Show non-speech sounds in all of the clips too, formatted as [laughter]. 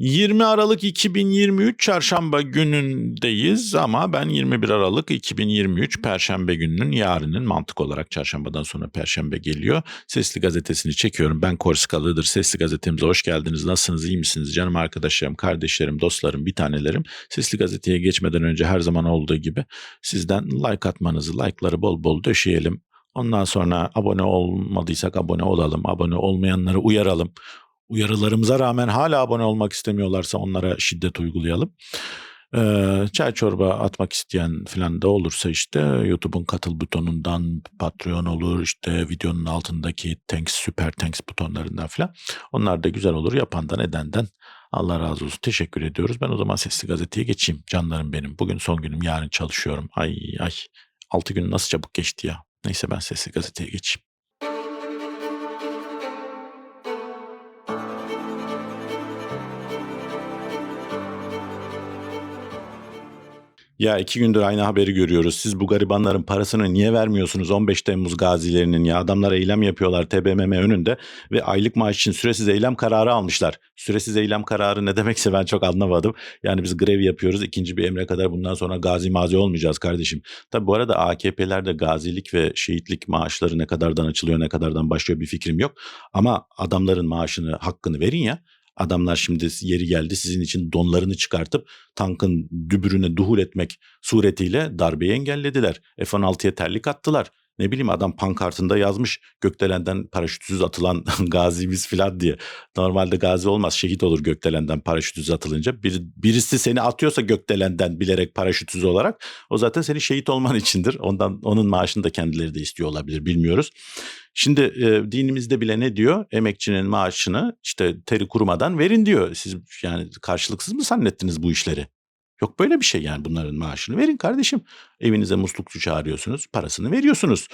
20 Aralık 2023 Çarşamba günündeyiz ama ben 21 Aralık 2023 Perşembe gününün yarının mantık olarak Çarşambadan sonra Perşembe geliyor. Sesli gazetesini çekiyorum. Ben Korskalı'dır. Sesli gazetemize hoş geldiniz. Nasılsınız, iyi misiniz? Canım arkadaşlarım, kardeşlerim, dostlarım, bir tanelerim. Sesli gazeteye geçmeden önce her zaman olduğu gibi sizden like atmanızı, like'ları bol bol döşeyelim. Ondan sonra abone olmadıysak abone olalım. Abone olmayanları uyaralım uyarılarımıza rağmen hala abone olmak istemiyorlarsa onlara şiddet uygulayalım. Ee, çay çorba atmak isteyen falan da olursa işte YouTube'un katıl butonundan Patreon olur işte videonun altındaki thanks süper thanks butonlarından falan. Onlar da güzel olur yapandan edenden Allah razı olsun teşekkür ediyoruz. Ben o zaman sesli gazeteye geçeyim canlarım benim. Bugün son günüm yarın çalışıyorum. Ay ay 6 gün nasıl çabuk geçti ya. Neyse ben sesli gazeteye geçeyim. Ya iki gündür aynı haberi görüyoruz. Siz bu garibanların parasını niye vermiyorsunuz 15 Temmuz gazilerinin ya? Adamlar eylem yapıyorlar TBMM önünde ve aylık maaş için süresiz eylem kararı almışlar. Süresiz eylem kararı ne demekse ben çok anlamadım. Yani biz grev yapıyoruz ikinci bir emre kadar bundan sonra gazi mazi olmayacağız kardeşim. Tabi bu arada AKP'lerde gazilik ve şehitlik maaşları ne kadardan açılıyor ne kadardan başlıyor bir fikrim yok. Ama adamların maaşını hakkını verin ya. Adamlar şimdi yeri geldi sizin için donlarını çıkartıp tankın dübürüne duhul etmek suretiyle darbeyi engellediler. F-16'ya terlik attılar. Ne bileyim adam pankartında yazmış gökdelenden paraşütsüz atılan [laughs] gazimiz filan diye. Normalde gazi olmaz şehit olur gökdelenden paraşütsüz atılınca. Bir, birisi seni atıyorsa gökdelenden bilerek paraşütsüz olarak o zaten seni şehit olman içindir. Ondan onun maaşını da kendileri de istiyor olabilir bilmiyoruz. Şimdi e, dinimizde bile ne diyor? Emekçinin maaşını işte teri kurumadan verin diyor. Siz yani karşılıksız mı zannettiniz bu işleri? Yok böyle bir şey yani bunların maaşını verin kardeşim. Evinize muslukçu çağırıyorsunuz, parasını veriyorsunuz.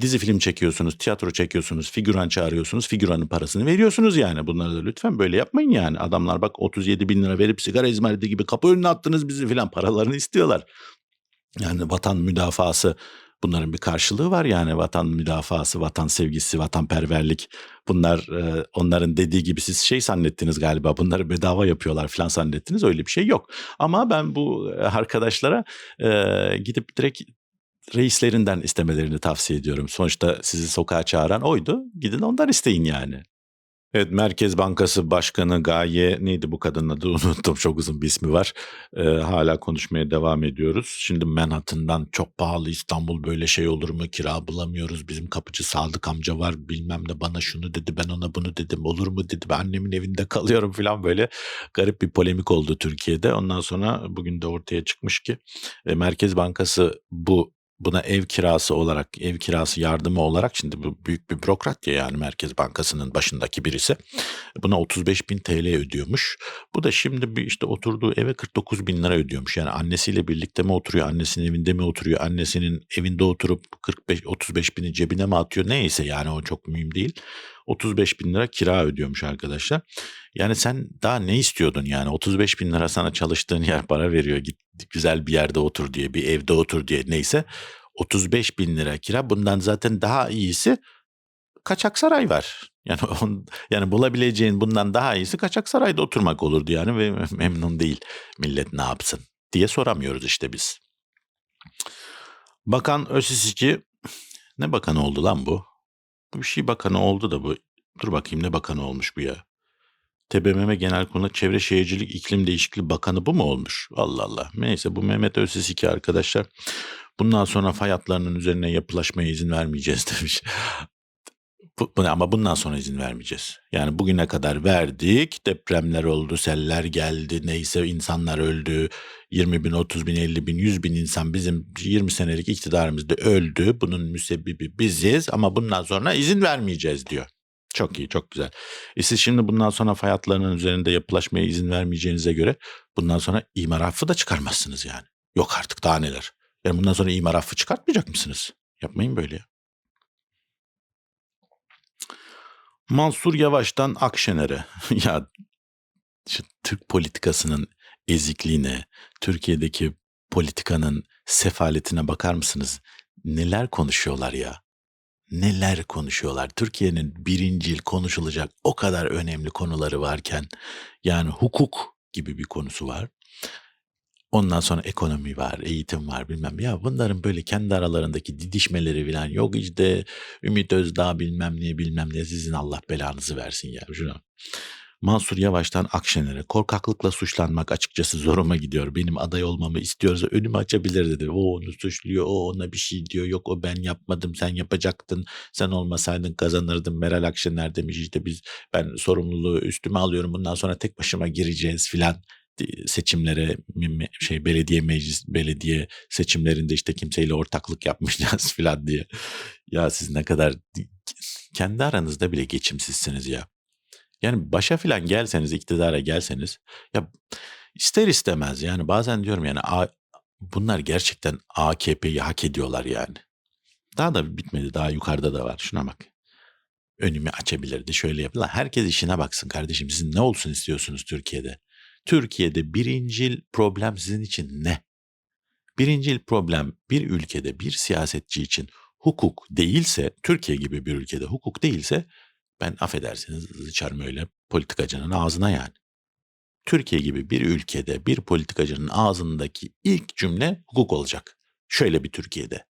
Dizi film çekiyorsunuz, tiyatro çekiyorsunuz, figüran çağırıyorsunuz, figüranın parasını veriyorsunuz yani. Bunları da lütfen böyle yapmayın yani. Adamlar bak 37 bin lira verip sigara izmariti gibi kapı önüne attınız bizi filan paralarını istiyorlar. Yani vatan müdafası bunların bir karşılığı var yani vatan müdafası, vatan sevgisi, vatanperverlik. Bunlar e, onların dediği gibi siz şey zannettiniz galiba bunları bedava yapıyorlar falan zannettiniz öyle bir şey yok. Ama ben bu arkadaşlara e, gidip direkt reislerinden istemelerini tavsiye ediyorum. Sonuçta sizi sokağa çağıran oydu. Gidin ondan isteyin yani. Evet Merkez Bankası Başkanı Gaye neydi bu kadının adı [laughs] unuttum çok uzun bir ismi var. Ee, hala konuşmaya devam ediyoruz. Şimdi Manhattan'dan çok pahalı İstanbul böyle şey olur mu kira bulamıyoruz. Bizim kapıcı Sadık amca var bilmem ne bana şunu dedi ben ona bunu dedim olur mu dedi ben annemin evinde [laughs] kalıyorum falan böyle garip bir polemik oldu Türkiye'de. Ondan sonra bugün de ortaya çıkmış ki e, Merkez Bankası bu buna ev kirası olarak, ev kirası yardımı olarak şimdi bu büyük bir bürokrat ya yani Merkez Bankası'nın başındaki birisi. Buna 35 bin TL ödüyormuş. Bu da şimdi bir işte oturduğu eve 49 bin lira ödüyormuş. Yani annesiyle birlikte mi oturuyor, annesinin evinde mi oturuyor, annesinin evinde oturup 45-35 bini cebine mi atıyor neyse yani o çok mühim değil. 35 bin lira kira ödüyormuş arkadaşlar. Yani sen daha ne istiyordun yani 35 bin lira sana çalıştığın yer para veriyor git güzel bir yerde otur diye bir evde otur diye neyse 35 bin lira kira bundan zaten daha iyisi kaçak saray var. Yani [laughs] on, yani bulabileceğin bundan daha iyisi kaçak sarayda oturmak olurdu yani ve [laughs] memnun değil millet ne yapsın diye soramıyoruz işte biz. Bakan Ösisiki ne bakan oldu lan bu? Bir şey bakanı oldu da bu. Dur bakayım ne bakanı olmuş bu ya. TBMM Genel Kurulu Çevre Şehircilik İklim Değişikliği Bakanı bu mu olmuş? Allah Allah. Neyse bu Mehmet Özsiziki arkadaşlar. Bundan sonra fay hatlarının üzerine yapılaşmaya izin vermeyeceğiz [laughs] demiş. Bu, bu, ama bundan sonra izin vermeyeceğiz. Yani bugüne kadar verdik. Depremler oldu, seller geldi, neyse insanlar öldü. 20 bin, 30 bin, 50 bin, 100 bin insan bizim 20 senelik iktidarımızda öldü. Bunun müsebbibi biziz ama bundan sonra izin vermeyeceğiz diyor. Çok iyi, çok güzel. E siz şimdi bundan sonra fay hatlarının üzerinde yapılaşmaya izin vermeyeceğinize göre bundan sonra imar affı da çıkarmazsınız yani. Yok artık daha neler. Yani bundan sonra imar affı çıkartmayacak mısınız? Yapmayın böyle ya. Mansur Yavaş'tan Akşener'e [laughs] ya Türk politikasının ezikliğine, Türkiye'deki politikanın sefaletine bakar mısınız? Neler konuşuyorlar ya? neler konuşuyorlar. Türkiye'nin birincil konuşulacak o kadar önemli konuları varken yani hukuk gibi bir konusu var. Ondan sonra ekonomi var, eğitim var bilmem. Ya bunların böyle kendi aralarındaki didişmeleri falan yok işte Ümit Özdağ bilmem ne bilmem ne sizin Allah belanızı versin ya. Şuna. Mansur Yavaş'tan Akşener'e korkaklıkla suçlanmak açıkçası zoruma gidiyor. Benim aday olmamı istiyorsa önümü açabilir dedi. O onu suçluyor, o ona bir şey diyor. Yok o ben yapmadım, sen yapacaktın. Sen olmasaydın kazanırdın. Meral Akşener demiş işte biz ben sorumluluğu üstüme alıyorum. Bundan sonra tek başıma gireceğiz filan seçimlere şey belediye meclis belediye seçimlerinde işte kimseyle ortaklık yapmayacağız [laughs] filan diye. Ya siz ne kadar kendi aranızda bile geçimsizsiniz ya. Yani başa filan gelseniz, iktidara gelseniz ya ister istemez yani bazen diyorum yani bunlar gerçekten AKP'yi hak ediyorlar yani. Daha da bitmedi. Daha yukarıda da var. Şuna bak. Önümü açabilirdi. Şöyle yapılan. Herkes işine baksın kardeşim. Sizin ne olsun istiyorsunuz Türkiye'de? Türkiye'de birincil problem sizin için ne? Birincil problem bir ülkede bir siyasetçi için hukuk değilse, Türkiye gibi bir ülkede hukuk değilse ben affedersiniz sıçarım öyle politikacının ağzına yani. Türkiye gibi bir ülkede bir politikacının ağzındaki ilk cümle hukuk olacak. Şöyle bir Türkiye'de.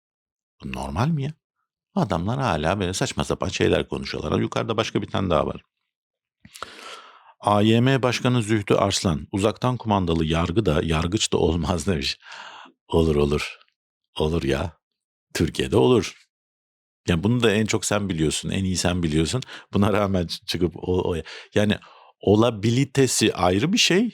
Bu normal mi ya? Adamlar hala böyle saçma sapan şeyler konuşuyorlar. Yukarıda başka bir tane daha var. AYM Başkanı Zühtü Arslan, uzaktan kumandalı yargı da yargıç da olmaz demiş. Olur olur. Olur ya. Türkiye'de olur. Yani bunu da en çok sen biliyorsun, en iyi sen biliyorsun. Buna rağmen çıkıp o, o yani olabilitesi ayrı bir şey,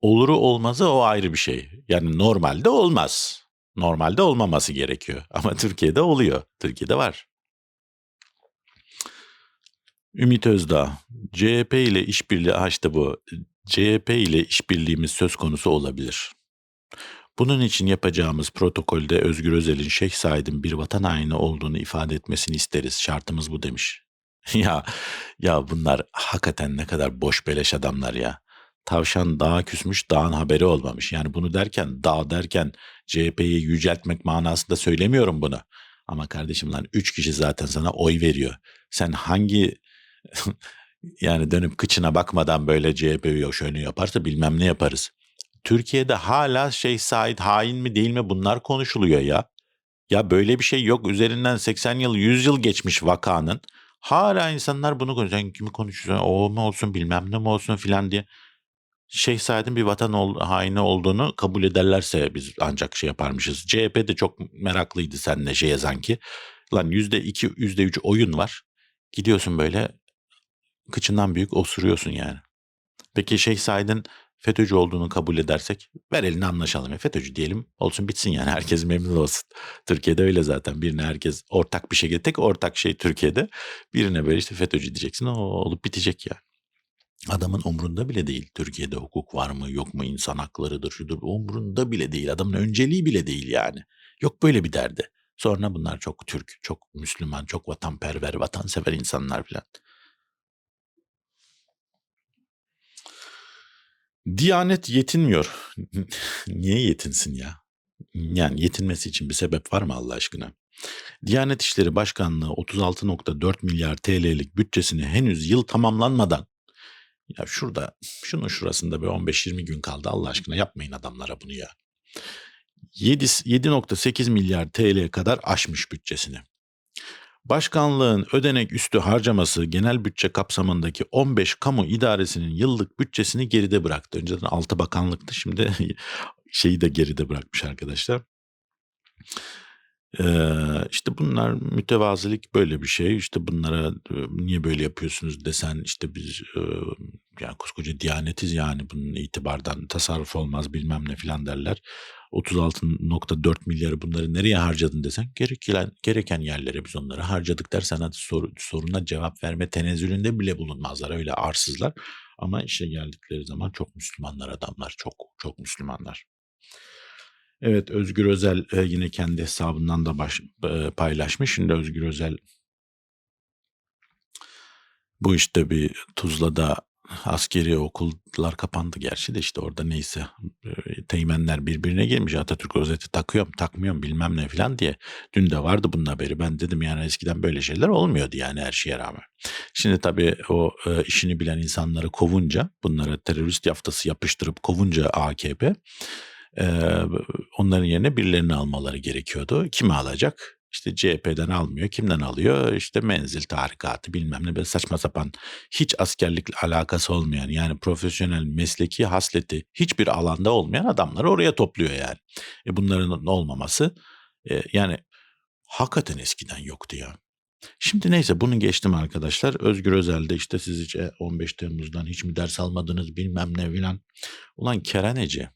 oluru olmazı o ayrı bir şey. Yani normalde olmaz. Normalde olmaması gerekiyor. [laughs] Ama Türkiye'de oluyor. Türkiye'de var. Ümit Özdağ, CHP ile işbirliği, işte bu, CHP ile işbirliğimiz söz konusu olabilir. Bunun için yapacağımız protokolde Özgür Özel'in Şeyh Said'in bir vatan haini olduğunu ifade etmesini isteriz. Şartımız bu demiş. [laughs] ya ya bunlar hakikaten ne kadar boş beleş adamlar ya. Tavşan dağa küsmüş, dağın haberi olmamış. Yani bunu derken, dağ derken CHP'yi yüceltmek manasında söylemiyorum bunu. Ama kardeşim lan üç kişi zaten sana oy veriyor. Sen hangi [laughs] yani dönüp kıçına bakmadan böyle CHP'yi şöyle yaparsa bilmem ne yaparız. Türkiye'de hala şey Said hain mi değil mi bunlar konuşuluyor ya. Ya böyle bir şey yok. Üzerinden 80 yıl 100 yıl geçmiş vakanın. Hala insanlar bunu konuşuyor. Sen kimi konuşuyorsun? O mu olsun bilmem ne mi olsun filan diye. Şeyh Said'in bir vatan ol, haini olduğunu kabul ederlerse biz ancak şey yaparmışız. CHP de çok meraklıydı seninle şeye sanki. Lan yüzde iki, yüzde üç oyun var. Gidiyorsun böyle kıçından büyük osuruyorsun yani. Peki Şeyh Said'in FETÖ'cü olduğunu kabul edersek ver elini anlaşalım. E, FETÖ'cü diyelim olsun bitsin yani herkes memnun olsun. Türkiye'de öyle zaten birine herkes ortak bir şekilde tek ortak şey Türkiye'de birine böyle işte FETÖ'cü diyeceksin o olup bitecek ya. Adamın umrunda bile değil. Türkiye'de hukuk var mı yok mu insan haklarıdır şudur umrunda bile değil. Adamın önceliği bile değil yani. Yok böyle bir derdi. Sonra bunlar çok Türk, çok Müslüman, çok vatanperver, vatansever insanlar filan. Diyanet yetinmiyor. [laughs] Niye yetinsin ya? Yani yetinmesi için bir sebep var mı Allah aşkına? Diyanet İşleri Başkanlığı 36.4 milyar TL'lik bütçesini henüz yıl tamamlanmadan ya şurada şunun şurasında bir 15-20 gün kaldı Allah aşkına yapmayın adamlara bunu ya. 7.8 milyar TL kadar aşmış bütçesini. Başkanlığın ödenek üstü harcaması genel bütçe kapsamındaki 15 kamu idaresinin yıllık bütçesini geride bıraktı. Önceden 6 bakanlıktı şimdi [laughs] şeyi de geride bırakmış arkadaşlar. Ee, işte bunlar mütevazilik böyle bir şey. İşte bunlara niye böyle yapıyorsunuz desen işte biz e, yani koskoca diyanetiz yani bunun itibardan tasarruf olmaz bilmem ne filan derler. 36.4 milyarı bunları nereye harcadın desen gereken, gereken yerlere biz onları harcadık dersen hadi sor, soruna cevap verme tenezzülünde bile bulunmazlar öyle arsızlar. Ama işe geldikleri zaman çok Müslümanlar adamlar çok çok Müslümanlar. Evet Özgür Özel e, yine kendi hesabından da baş, e, paylaşmış. Şimdi Özgür Özel bu işte bir Tuzla'da askeri okullar kapandı gerçi de işte orada neyse e, teğmenler birbirine girmiş Atatürk rozeti takıyorum takmıyorum bilmem ne falan diye. Dün de vardı bunun haberi ben dedim yani eskiden böyle şeyler olmuyordu yani her şeye rağmen. Şimdi tabii o e, işini bilen insanları kovunca bunlara terörist yaftası yapıştırıp kovunca AKP e, onların yerine birilerini almaları gerekiyordu. Kimi alacak? İşte CHP'den almıyor. Kimden alıyor? İşte menzil tarikatı bilmem ne böyle saçma sapan hiç askerlikle alakası olmayan yani profesyonel mesleki hasleti hiçbir alanda olmayan adamları oraya topluyor yani. E bunların olmaması e, yani hakikaten eskiden yoktu ya. Şimdi neyse bunu geçtim arkadaşlar. Özgür Özel'de işte siz hiç e, 15 Temmuz'dan hiç mi ders almadınız bilmem ne filan. Ulan Keraneci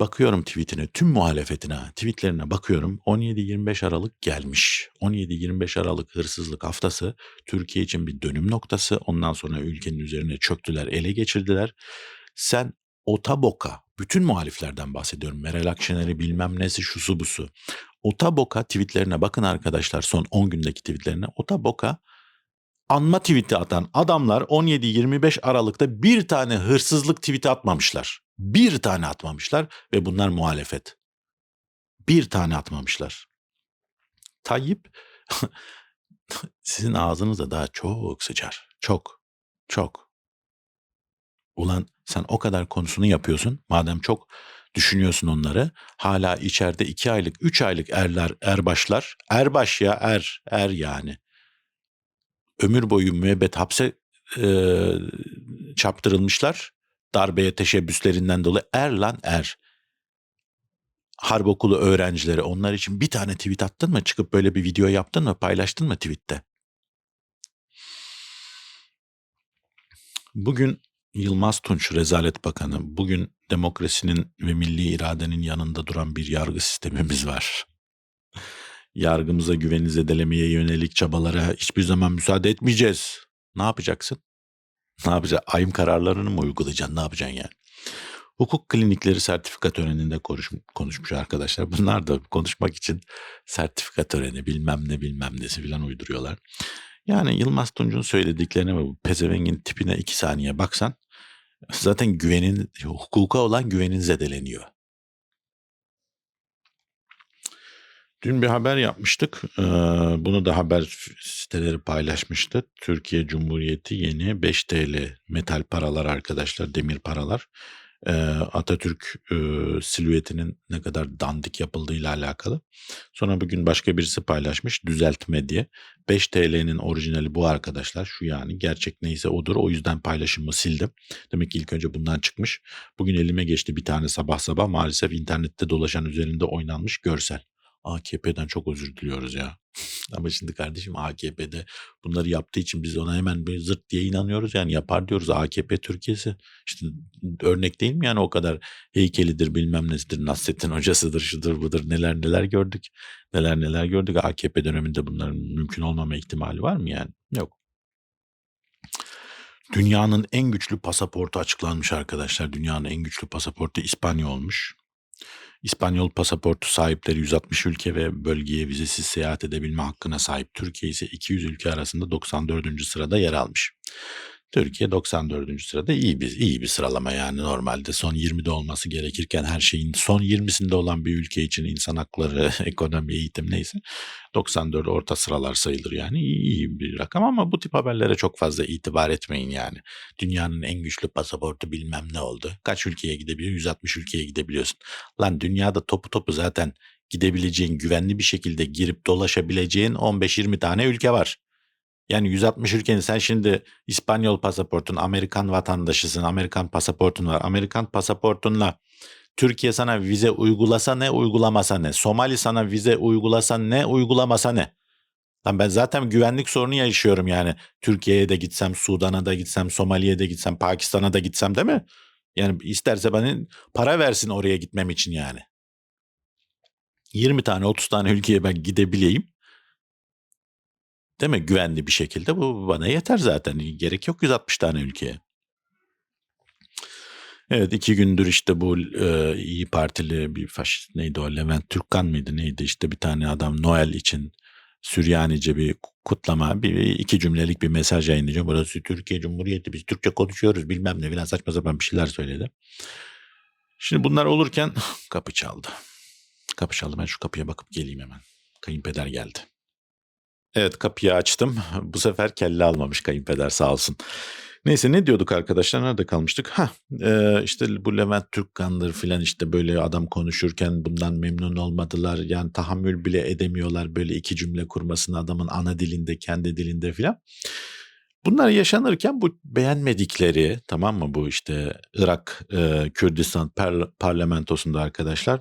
Bakıyorum tweetine, tüm muhalefetine, tweetlerine bakıyorum. 17-25 Aralık gelmiş. 17-25 Aralık hırsızlık haftası Türkiye için bir dönüm noktası. Ondan sonra ülkenin üzerine çöktüler, ele geçirdiler. Sen otaboka, bütün muhaliflerden bahsediyorum. Meral Akşener'i bilmem nesi, şusu busu. Otaboka tweetlerine bakın arkadaşlar son 10 gündeki tweetlerine. Otaboka anma tweet'i atan adamlar 17-25 Aralık'ta bir tane hırsızlık tweet'i atmamışlar. Bir tane atmamışlar ve bunlar muhalefet. Bir tane atmamışlar. Tayyip [laughs] sizin ağzınızda daha çok sıcar. Çok. Çok. Ulan sen o kadar konusunu yapıyorsun. Madem çok düşünüyorsun onları. Hala içeride iki aylık, üç aylık erler, erbaşlar. Erbaş ya er, er yani. Ömür boyu müebbet hapse e, çaptırılmışlar darbeye teşebbüslerinden dolayı er lan er. Harp okulu öğrencileri onlar için bir tane tweet attın mı? Çıkıp böyle bir video yaptın mı? Paylaştın mı tweette? Bugün Yılmaz Tunç Rezalet Bakanı, bugün demokrasinin ve milli iradenin yanında duran bir yargı sistemimiz var. Yargımıza güveni zedelemeye yönelik çabalara hiçbir zaman müsaade etmeyeceğiz. Ne yapacaksın? Ne yapacaksın? Ayım kararlarını mı uygulayacaksın? Ne yapacaksın yani? Hukuk klinikleri sertifika töreninde konuş, konuşmuş arkadaşlar. [laughs] Bunlar da konuşmak için sertifika töreni bilmem ne bilmem nesi filan uyduruyorlar. Yani Yılmaz Tunç'un söylediklerine ve bu pezevengin tipine iki saniye baksan zaten güvenin, hukuka olan güvenin zedeleniyor. Dün bir haber yapmıştık. Ee, bunu da haber siteleri paylaşmıştı. Türkiye Cumhuriyeti yeni 5 TL metal paralar arkadaşlar, demir paralar. Ee, Atatürk e, silüetinin ne kadar dandik yapıldığıyla alakalı. Sonra bugün başka birisi paylaşmış düzeltme diye. 5 TL'nin orijinali bu arkadaşlar. Şu yani gerçek neyse odur. O yüzden paylaşımı sildim. Demek ki ilk önce bundan çıkmış. Bugün elime geçti bir tane sabah sabah. Maalesef internette dolaşan üzerinde oynanmış görsel. AKP'den çok özür diliyoruz ya. [laughs] Ama şimdi kardeşim AKP'de bunları yaptığı için biz ona hemen bir zırt diye inanıyoruz. Yani yapar diyoruz AKP Türkiye'si. İşte örnek değil mi yani o kadar heykelidir bilmem nesidir Nasrettin hocasıdır şudur budur neler neler gördük. Neler neler gördük AKP döneminde bunların mümkün olmama ihtimali var mı yani? Yok. Dünyanın en güçlü pasaportu açıklanmış arkadaşlar. Dünyanın en güçlü pasaportu İspanya olmuş. İspanyol pasaportu sahipleri 160 ülke ve bölgeye vizesiz seyahat edebilme hakkına sahip Türkiye ise 200 ülke arasında 94. sırada yer almış. Türkiye 94. sırada iyi bir iyi bir sıralama yani normalde son 20'de olması gerekirken her şeyin son 20'sinde olan bir ülke için insan hakları, [laughs] ekonomi, eğitim neyse 94 orta sıralar sayılır yani iyi, bir rakam ama bu tip haberlere çok fazla itibar etmeyin yani. Dünyanın en güçlü pasaportu bilmem ne oldu. Kaç ülkeye gidebiliyor? 160 ülkeye gidebiliyorsun. Lan dünyada topu topu zaten gidebileceğin, güvenli bir şekilde girip dolaşabileceğin 15-20 tane ülke var. Yani 160 ülkenin sen şimdi İspanyol pasaportun, Amerikan vatandaşısın, Amerikan pasaportun var. Amerikan pasaportunla Türkiye sana vize uygulasa ne, uygulamasa ne? Somali sana vize uygulasa ne, uygulamasa ne? Lan ben zaten güvenlik sorunu yaşıyorum yani. Türkiye'ye de gitsem, Sudan'a da gitsem, Somali'ye de gitsem, Pakistan'a da gitsem değil mi? Yani isterse bana para versin oraya gitmem için yani. 20 tane 30 tane ülkeye ben gidebileyim. Değil mi? Güvenli bir şekilde bu bana yeter zaten. Gerek yok 160 tane ülkeye. Evet iki gündür işte bu e, İyi Partili bir faşist neydi o Levent Türkkan mıydı neydi işte bir tane adam Noel için Süryanice bir kutlama bir iki cümlelik bir mesaj yayınlayacağım. Burası Türkiye Cumhuriyeti biz Türkçe konuşuyoruz bilmem ne filan saçma sapan bir şeyler söyledi. Şimdi bunlar olurken [laughs] kapı çaldı. Kapı çaldı ben şu kapıya bakıp geleyim hemen. Kayınpeder geldi. Evet kapıyı açtım. [laughs] Bu sefer kelle almamış kayınpeder sağ olsun. Neyse ne diyorduk arkadaşlar nerede kalmıştık? Ha e, işte bu Levent Türkkan'dır filan işte böyle adam konuşurken bundan memnun olmadılar. Yani tahammül bile edemiyorlar böyle iki cümle kurmasını adamın ana dilinde kendi dilinde filan. Bunlar yaşanırken bu beğenmedikleri tamam mı bu işte Irak e, Kürdistan par- parlamentosunda arkadaşlar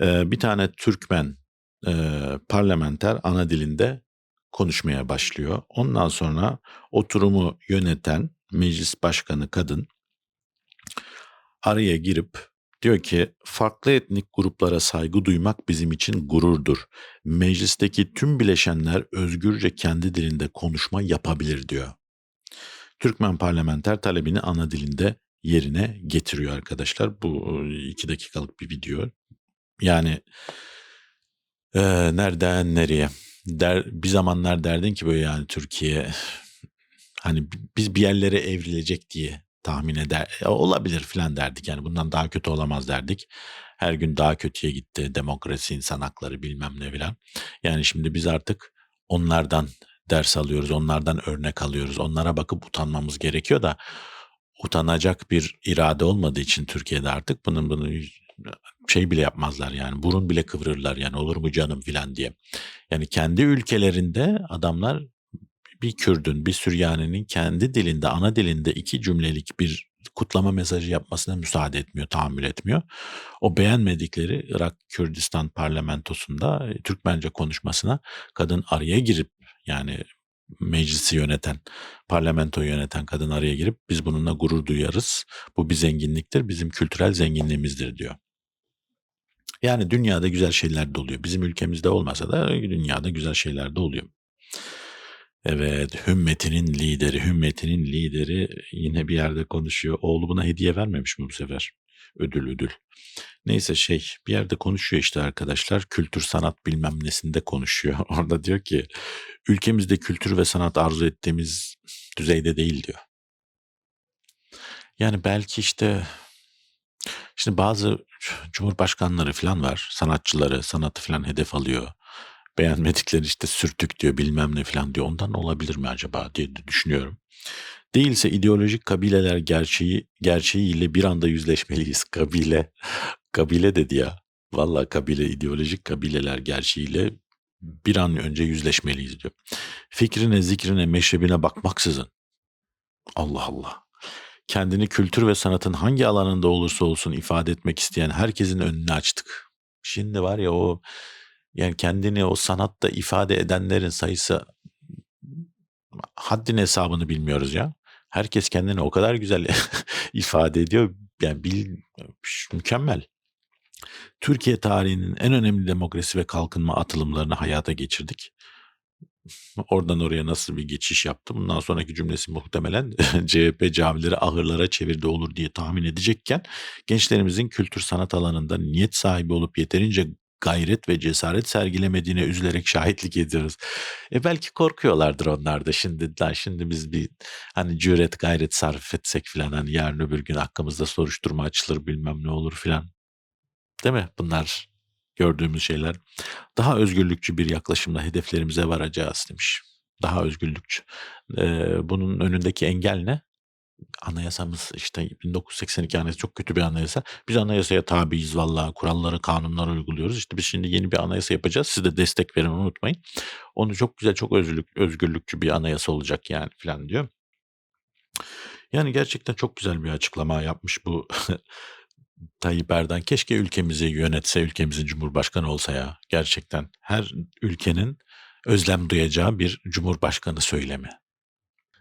e, bir tane Türkmen e, parlamenter ana dilinde konuşmaya başlıyor. Ondan sonra oturumu yöneten meclis başkanı kadın araya girip diyor ki farklı etnik gruplara saygı duymak bizim için gururdur. Meclisteki tüm bileşenler özgürce kendi dilinde konuşma yapabilir diyor. Türkmen parlamenter talebini ana dilinde yerine getiriyor arkadaşlar. Bu iki dakikalık bir video. Yani e, nereden nereye? Der, bir zamanlar derdin ki böyle yani Türkiye hani biz bir yerlere evrilecek diye tahmin eder e, olabilir filan derdik yani bundan daha kötü olamaz derdik. Her gün daha kötüye gitti demokrasi, insan hakları bilmem ne filan. Yani şimdi biz artık onlardan ders alıyoruz, onlardan örnek alıyoruz. Onlara bakıp utanmamız gerekiyor da utanacak bir irade olmadığı için Türkiye'de artık bunun bunu şey bile yapmazlar yani burun bile kıvırırlar yani olur mu canım filan diye. Yani kendi ülkelerinde adamlar bir Kürdün, bir Süryaninin kendi dilinde, ana dilinde iki cümlelik bir kutlama mesajı yapmasına müsaade etmiyor, tahammül etmiyor. O beğenmedikleri Irak Kürdistan parlamentosunda e, Türkmence konuşmasına kadın araya girip yani meclisi yöneten, parlamento yöneten kadın araya girip biz bununla gurur duyarız. Bu bir zenginliktir, bizim kültürel zenginliğimizdir diyor. Yani dünyada güzel şeyler de oluyor. Bizim ülkemizde olmasa da dünyada güzel şeyler de oluyor. Evet, Hümmetinin lideri, Hümmetinin lideri yine bir yerde konuşuyor. Oğlu buna hediye vermemiş mi bu sefer? Ödül ödül. Neyse şey bir yerde konuşuyor işte arkadaşlar. Kültür sanat bilmem nesinde konuşuyor. [laughs] Orada diyor ki ülkemizde kültür ve sanat arzu ettiğimiz düzeyde değil diyor. Yani belki işte Şimdi bazı cumhurbaşkanları falan var. Sanatçıları, sanatı falan hedef alıyor. Beğenmedikleri işte sürtük diyor bilmem ne falan diyor. Ondan olabilir mi acaba diye düşünüyorum. Değilse ideolojik kabileler gerçeği gerçeğiyle bir anda yüzleşmeliyiz. [laughs] Kabile, kabile dedi ya. Valla kabile, ideolojik kabileler gerçeğiyle bir an önce yüzleşmeliyiz diyor. Fikrine, zikrine, meşrebine bakmaksızın. Allah Allah kendini kültür ve sanatın hangi alanında olursa olsun ifade etmek isteyen herkesin önünü açtık. Şimdi var ya o yani kendini o sanatta ifade edenlerin sayısı haddin hesabını bilmiyoruz ya. Herkes kendini o kadar güzel [laughs] ifade ediyor. Yani bil, mükemmel. Türkiye tarihinin en önemli demokrasi ve kalkınma atılımlarını hayata geçirdik. Oradan oraya nasıl bir geçiş yaptı? Bundan sonraki cümlesi muhtemelen [laughs] CHP camileri ahırlara çevirdi olur diye tahmin edecekken gençlerimizin kültür sanat alanında niyet sahibi olup yeterince gayret ve cesaret sergilemediğine üzülerek şahitlik ediyoruz. E belki korkuyorlardır onlar da şimdi lan şimdi biz bir hani cüret gayret sarf etsek filan hani yarın öbür gün hakkımızda soruşturma açılır bilmem ne olur filan. Değil mi? Bunlar gördüğümüz şeyler. Daha özgürlükçü bir yaklaşımla hedeflerimize varacağız demiş. Daha özgürlükçü. Ee, bunun önündeki engel ne? Anayasamız işte 1982 anayasa çok kötü bir anayasa. Biz anayasaya tabiiz vallahi kuralları, kanunları uyguluyoruz. İşte biz şimdi yeni bir anayasa yapacağız. Siz de destek verin unutmayın. Onu çok güzel, çok özgürlük, özgürlükçü bir anayasa olacak yani falan diyor. Yani gerçekten çok güzel bir açıklama yapmış bu [laughs] Tayyip Erdoğan keşke ülkemizi yönetse, ülkemizin cumhurbaşkanı olsa ya. Gerçekten her ülkenin özlem duyacağı bir cumhurbaşkanı söylemi.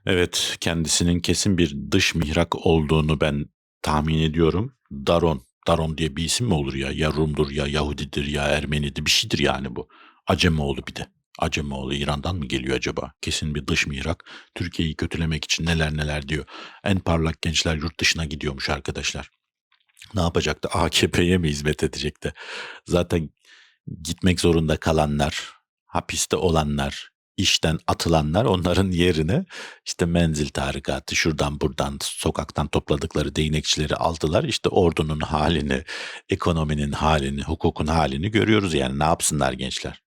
Evet, kendisinin kesin bir dış mihrak olduğunu ben tahmin ediyorum. Daron, Daron diye bir isim mi olur ya? Ya Rum'dur ya Yahudidir ya Ermenidir bir şeydir yani bu. Acemoğlu bir de. Acemoğlu İran'dan mı geliyor acaba? Kesin bir dış mihrak. Türkiye'yi kötülemek için neler neler diyor. En parlak gençler yurt dışına gidiyormuş arkadaşlar ne yapacaktı? AKP'ye mi hizmet edecekti? Zaten gitmek zorunda kalanlar, hapiste olanlar, işten atılanlar onların yerine işte menzil tarikatı şuradan buradan sokaktan topladıkları değnekçileri aldılar. İşte ordunun halini, ekonominin halini, hukukun halini görüyoruz yani ne yapsınlar gençler.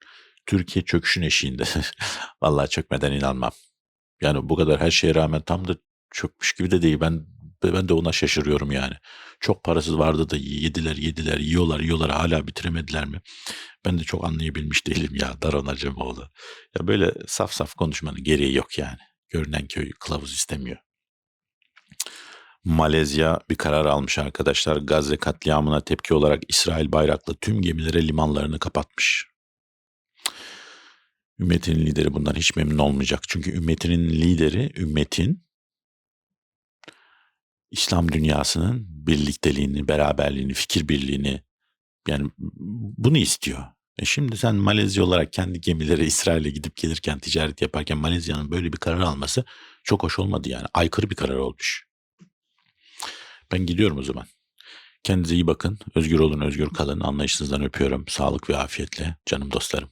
Türkiye çöküşün eşiğinde. [laughs] Vallahi çökmeden inanmam. Yani bu kadar her şeye rağmen tam da çökmüş gibi de değil. Ben ben de ona şaşırıyorum yani. Çok parasız vardı da yediler yediler yiyorlar yiyorlar hala bitiremediler mi? Ben de çok anlayabilmiş değilim ya Daron Acemoğlu. Ya böyle saf saf konuşmanın gereği yok yani. Görünen köy kılavuz istemiyor. Malezya bir karar almış arkadaşlar. Gazze katliamına tepki olarak İsrail bayraklı tüm gemilere limanlarını kapatmış. Ümmetin lideri bundan hiç memnun olmayacak. Çünkü ümmetinin lideri, ümmetin İslam dünyasının birlikteliğini, beraberliğini, fikir birliğini yani bunu istiyor. E şimdi sen Malezya olarak kendi gemileri İsrail'e gidip gelirken ticaret yaparken Malezya'nın böyle bir karar alması çok hoş olmadı yani. Aykırı bir karar olmuş. Ben gidiyorum o zaman. Kendinize iyi bakın. Özgür olun, özgür kalın. Anlayışınızdan öpüyorum. Sağlık ve afiyetle canım dostlarım.